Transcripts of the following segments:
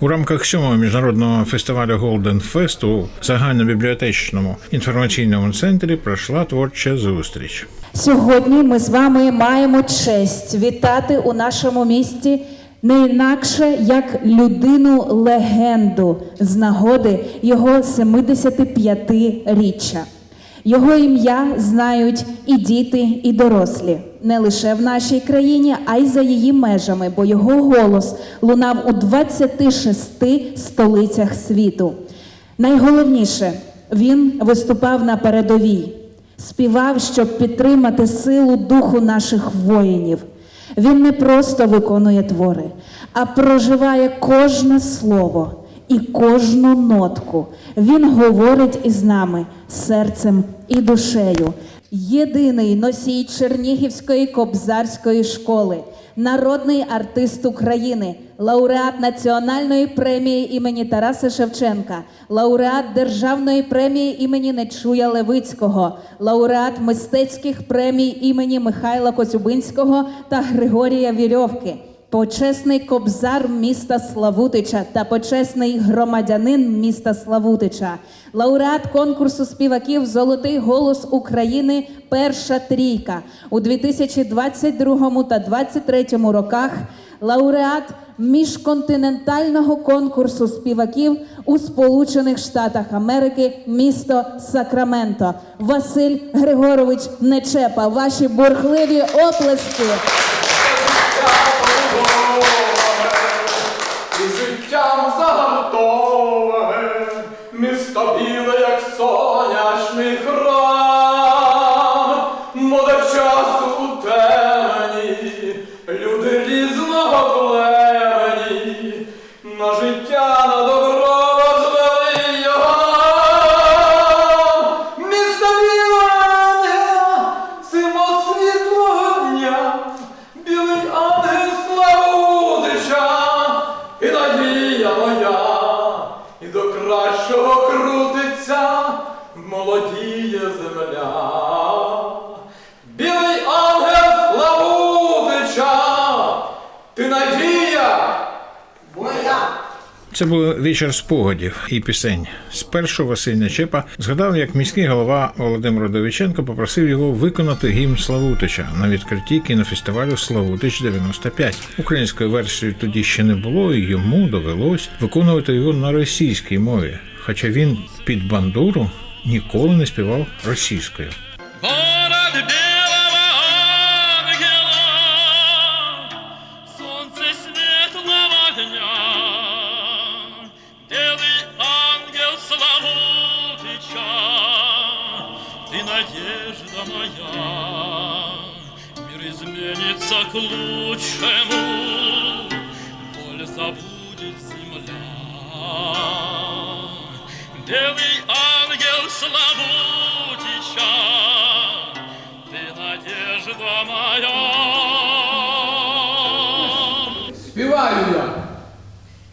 У рамках сьомого міжнародного фестивалю Golden Fest у загальнобібліотечному інформаційному центрі пройшла творча зустріч. Сьогодні ми з вами маємо честь вітати у нашому місті не інакше як людину легенду з нагоди його 75-річчя. Його ім'я знають і діти, і дорослі не лише в нашій країні, а й за її межами, бо його голос лунав у 26 столицях світу. Найголовніше, він виступав на передовій, співав, щоб підтримати силу духу наших воїнів. Він не просто виконує твори, а проживає кожне слово і кожну нотку. Він говорить із нами серцем і душею. Єдиний носій Чернігівської кобзарської школи, народний артист України, лауреат національної премії імені Тараса Шевченка, лауреат державної премії імені Нечуя Левицького, лауреат мистецьких премій імені Михайла Коцюбинського та Григорія Вірьовки. Почесний кобзар міста Славутича та почесний громадянин міста Славутича, лауреат конкурсу співаків Золотий голос України Перша трійка у 2022 та 2023 роках. Лауреат міжконтинентального конкурсу співаків у Сполучених Штатах Америки, місто Сакраменто. Василь Григорович Нечепа. Ваші бурхливі оплески. Це був вечір спогадів і пісень. Спершу Василь Нечепа згадав, як міський голова Володимир Родовиченко попросив його виконати гімн Славутича на відкритті кінофестивалю Славутич 95 Української версії тоді ще не було, і йому довелось виконувати його на російській мові. Хоча він під бандуру ніколи не співав російською. Белый ангел Славутича, ты надежда моя. Спеваю я.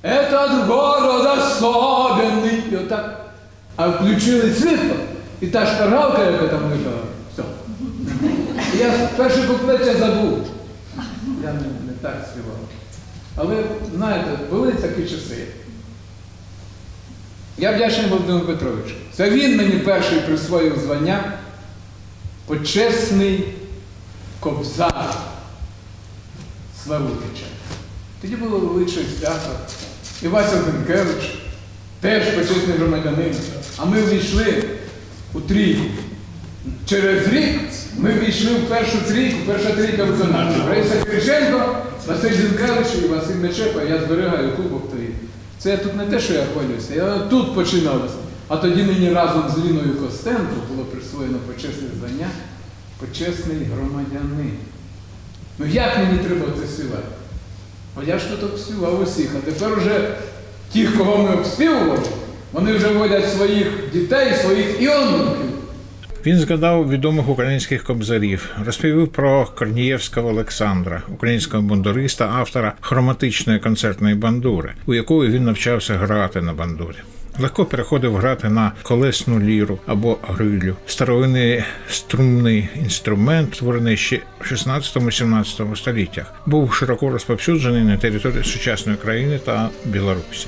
Этот город особенный. І отак. А включили світло, і та шпаргалка, яка там лежала, все. І я перший куплет я забув. Я не, не так співав. Але, знаєте, були такі часи. Я вдячний Володимиру Петровичу. Це він мені перший присвоїв звання почесний кобзар Славутича. Тоді було величе свято. І Вася Зенкевич теж почесний громадянин. А ми ввійшли у трійку. Через рік ми ввійшли в першу трійку, перша трійка в виконавців. Раїса Кириченко, Василь Зінкевич і Василь Мечепа, я зберігаю кубок тоді. Це я тут не те, що я хвалюся, я тут починалося. А тоді мені разом з Ліною Костенко було присвоєно почесне звання почесний громадянин. Ну як мені треба це співати? А я ж тут обспівав усіх, а тепер уже ті, кого ми обспівували, вони вже водять своїх дітей, своїх і онуків. Він згадав відомих українських кобзарів, розповів про Корнієвського Олександра, українського бандуриста, автора хроматичної концертної бандури, у якої він навчався грати на бандурі. Легко переходив грати на колесну ліру або грилю. Старовинний струнний інструмент, створений ще в 16-17 століттях, був широко розповсюджений на території сучасної країни та Білорусі.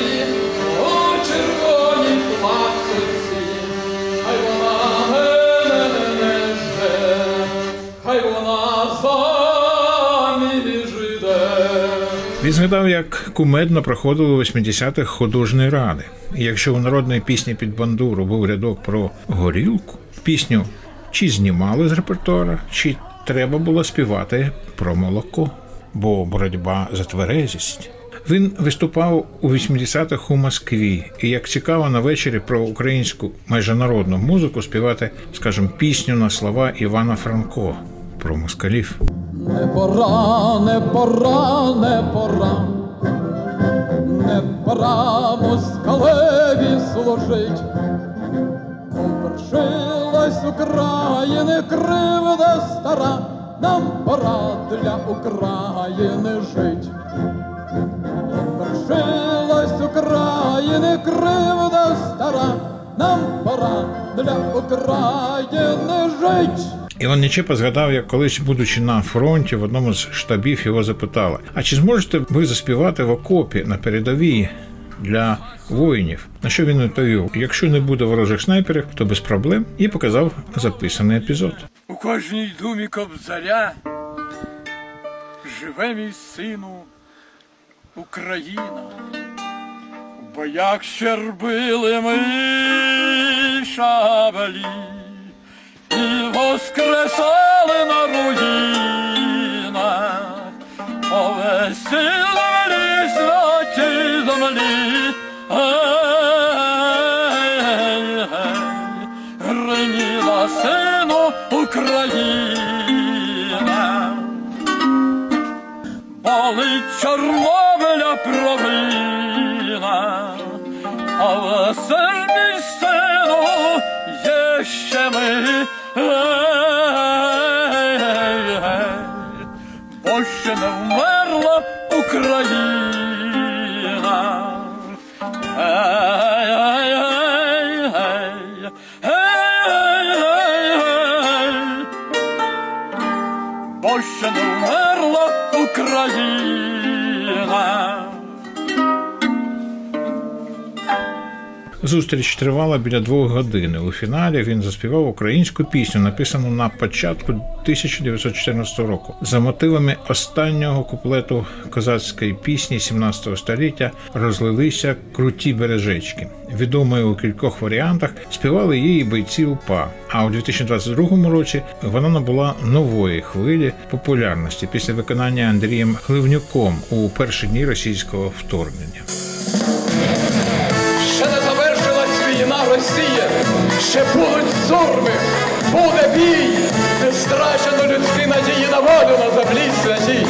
Він згадав, як кумедно проходили у 80-х художні ради. І якщо у народної пісні під бандуру був рядок про горілку, пісню чи знімали з репертуара, чи треба було співати про молоко, бо боротьба за тверезість. Він виступав у 80-х у Москві, і як цікаво на вечорі про українську майже народну музику співати, скажімо, пісню на слова Івана Франко про москалів. Не пора, не пора, не пора, не пора москалеві служить. Повершилась України кривда стара, нам пора для України жить. Повершилась України кривда стара, нам пора для України жить. Іван Нечепа згадав, як колись, будучи на фронті, в одному з штабів його запитали: А чи зможете ви заспівати в окопі на передовій для воїнів? На що він відповів: якщо не буде ворожих снайперів, то без проблем і показав записаний епізод. У кожній думі кобзаря живе мій сину Україна. В боях щербили ми шабелі воскресали на руїнах. Овесі землі, святі землі, гриніла сину Україна. Болить Чорнобиля провина, бо ще не вмерла Україна. Зустріч тривала біля двох годин. У фіналі він заспівав українську пісню, написану на початку 1914 року. За мотивами останнього куплету козацької пісні 17 століття розлилися круті бережечки. Відомою у кількох варіантах співали її бойці УПА. А у 2022 році вона набула нової хвилі популярності після виконання Андрієм Гливнюком у перші дні російського вторгнення. Росія, ще будуть сурми, буде бій, не страчено людські надії на волю на землі святій.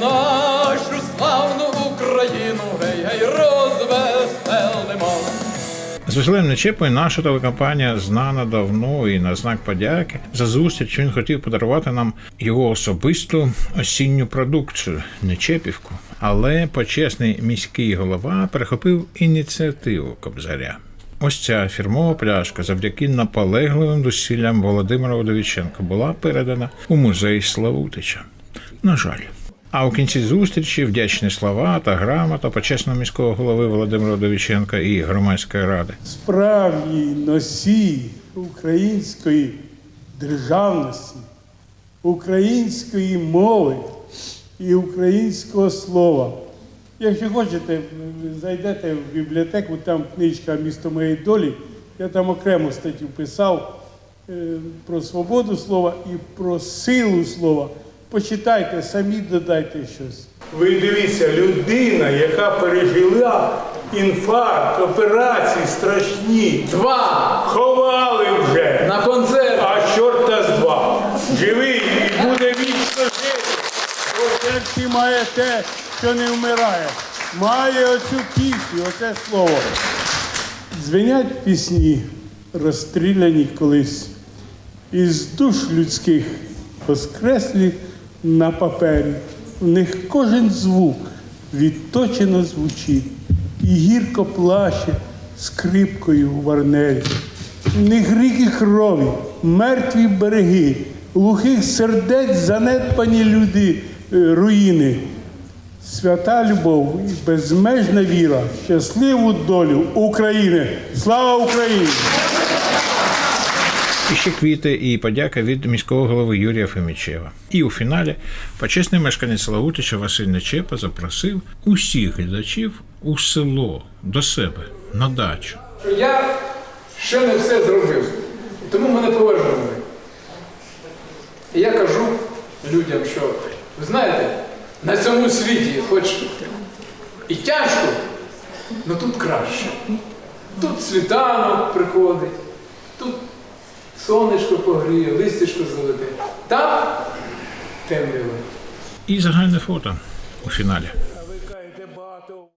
Нашу славну Україну гей-гей розвеселимо. З Василем Нечепою наша телекомпанія знана давно і на знак подяки за зустріч він хотів подарувати нам його особисту осінню продукцію Нечепівку. Але почесний міський голова перехопив ініціативу Кобзаря. Ось ця фірмова пляшка завдяки наполегливим зусиллям Володимира Водовіченка була передана у музей Славутича. На жаль. А у кінці зустрічі вдячні слова та грамота почесного міського голови Володимира Довіченка і громадської ради. справжній носій української державності, української мови і українського слова. Якщо хочете, зайдете в бібліотеку, там книжка Місто моєї долі. Я там окрему статтю писав е, про свободу слова і про силу слова. Почитайте, самі додайте щось. Ви дивіться, людина, яка пережила інфаркт, операції страшні, Два ховали вже. на концерт. А чорта з два. Живий і буде вічно жити. Бо має те, що не вмирає. Має оцю пісню, оце слово. Дзвенять пісні, розстріляні колись, із душ людських воскреслі на папері. В них кожен звук відточено звучить і гірко плаче скрипкою у варнелі. В них ріки крові, мертві береги, глухих сердець занедбані люди, е, руїни. Свята любов і безмежна віра, щасливу долю України. Слава Україні! І ще квіти і подяка від міського голови Юрія Фемічева. І у фіналі почесний мешканець Славутича Василь Нечепа запросив усіх глядачів у село до себе на дачу. я ще не все зробив. Тому мене поважали. І я кажу людям, що ви знаєте, на цьому світі, хоч і тяжко, але тут краще. Тут світанок приходить, сонечко погріє, листячко золоте. Там темрява. І загальне фото у фіналі.